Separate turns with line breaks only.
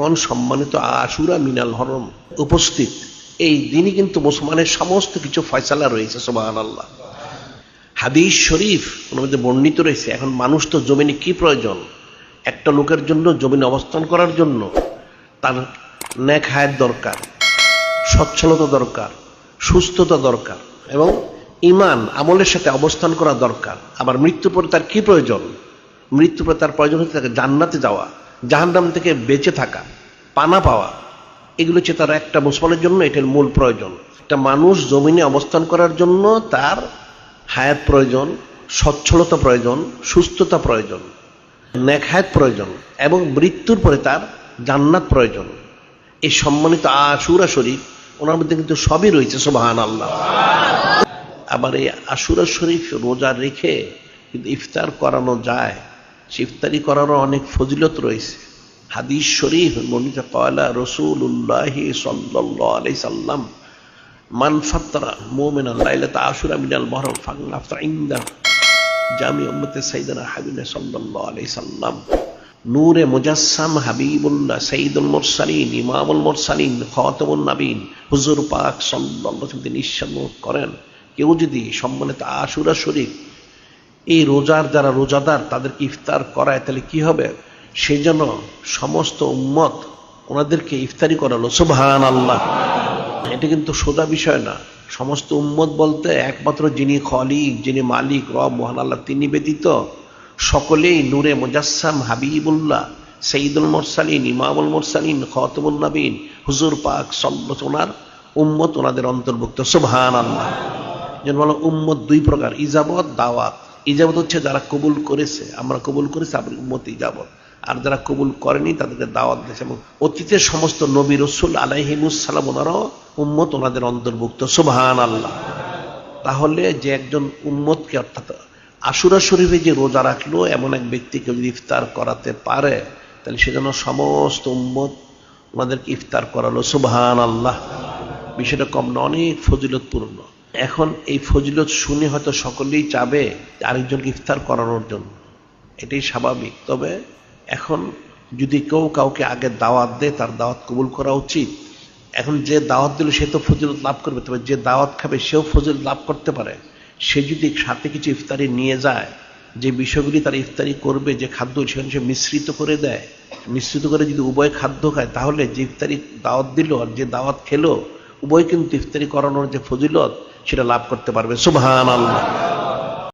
এখন সম্মানিত আশুরা মিনাল হরম উপস্থিত। এই দিনই কিন্তু মুসলমানের সমস্ত কিছু ফয়সালা রয়েছে সোবাহান আল্লাহ হাদিস শরীফ মধ্যে বর্ণিত রয়েছে, এখন মানুষ তো জমিনে কি প্রয়োজন? একটা লোকের জন্য জমিনে অবস্থান করার জন্য তার ন্যাক হায়াত দরকার, সচ্ছলতা দরকার, সুস্থতা দরকার এবং ইমান আমলের সাথে অবস্থান করা দরকার। আবার মৃত্যুর পরে তার কি প্রয়োজন? মৃত্যুর পরে তার প্রয়োজন হচ্ছে তাকে জান্নাতে যাওয়া। জাহান্নাম থেকে বেঁচে থাকা, পানা পাওয়া, এগুলো হচ্ছে তার একটা মুসলমানের জন্য, এটার মূল প্রয়োজন। একটা মানুষ জমিনে অবস্থান করার জন্য তার হায়াত প্রয়োজন, সচ্ছলতা প্রয়োজন, সুস্থতা প্রয়োজন ন্যাক হায়াত প্রয়োজন, এবং মৃত্যুর পরে তার জান্নাত প্রয়োজন। এই সম্মানিত আশুরা শরীফ, ওনার মধ্যে কিন্তু সবই রয়েছে সোবাহান আল্লাহ আবার এই আশুরা শরীফ রোজা রেখে কিন্তু ইফতার করানো যায় ইফতারি করারও অনেক ফজিলত রয়েছে। হাদিস শরীফ মনিত কয়লা রসুল্লাহ সাল্লাহ আলাই সাল্লাম, মান ফাত্তারা মোমেন লাইলাত আশুরা মিনাল মহরম ফাংলা ইন্দা জামি উম্মতে সাইদানা হাবিনা সাল্লাল্লাহু আলাইহি সাল্লাম, নূরে মুজাসসাম হাবিবুল্লাহ সাইদুল মুরসালিন, ইমামুল মুরসালিন, খাতামুন নবীন হুজুর পাক সাল্লাল্লাহু আলাইহি ওয়াসাল্লাম করেন, কেউ যদি সম্মানিত আশুরা শরীফ এই রোজার যারা রোজাদার, তাদেরকে ইফতার করায়, তাহলে কি হবে? সেই জন্য সমস্ত উম্মত ওনাদেরকে ইফতারি করালো। সুবহান আল্লাহ এটা কিন্তু সোজা বিষয় না। সমস্ত উম্মত বলতে একমাত্র যিনি খলিক যিনি মালিক, রব, মহান আল্লাহ, তিনি ব্যতীত সকলেই নূরে মুজাসসাম, হাবিবুল্লাহ সঈদুল মোরসালিন, ইমামুল মোরসালিন খতমুল নবীন, হুজুর পাক সল্লত ওনার উম্মত ওনাদের অন্তর্ভুক্ত। সুবহান আল্লাহ যেন বলো, উম্মত দুই প্রকার, ইজাবত, দাওয়াত। ইজাবত হচ্ছে যারা কবুল করেছে, আমরা কবুল করেছি আপনি উম্মত ইজাবত আর যারা কবুল করেনি, তাদেরকে দাওয়াত দিয়েছে। এবং অতীতের সমস্ত নবী রসুল আলাইহিমুসালাম ওনারাও উম্মত, ওনাদের অন্তর্ভুক্ত। সুবহান আল্লাহ তাহলে যে একজন উম্মতকে অর্থাৎ আশুরা শরীফে যে রোজা রাখল, এমন এক ব্যক্তিকে যদি ইফতার করাতে পারে, তাহলে সেজন্য সমস্ত উম্মত ওনাদেরকে ইফতার করালো। সুবহান আল্লাহ বিষয়টা কম না, অনেক ফজিলতপূর্ণ। এখন এই ফজিলত শুনে হয়তো সকলেই চাবে আরেকজনকে ইফতার করানোর জন্য। এটাই স্বাভাবিক। তবে এখন যদি কেউ কাউকে আগে দাওয়াত দেয়, তার দাওয়াত কবুল করা উচিত। এখন যে দাওয়াত দিল, সে তো ফজিলত লাভ করবে। তবে যে দাওয়াত খাবে, সেও ফজিলত লাভ করতে পারে। সে যদি সাথে কিছু ইফতারি নিয়ে যায়, যে বিষয়গুলি তার ইফতারি করবে, যে খাদ্য, সেখানে সে মিশ্রিত করে দেয়। মিশ্রিত করে যদি উভয় খাদ্য খায়, তাহলে যে ইফতারি দাওয়াত দিল আর যে দাওয়াত খেলো, উভয় কিন্তু ইফতারি করানোর যে ফজিলত সেটা লাভ করতে পারবে। সুবহান আল্লাহ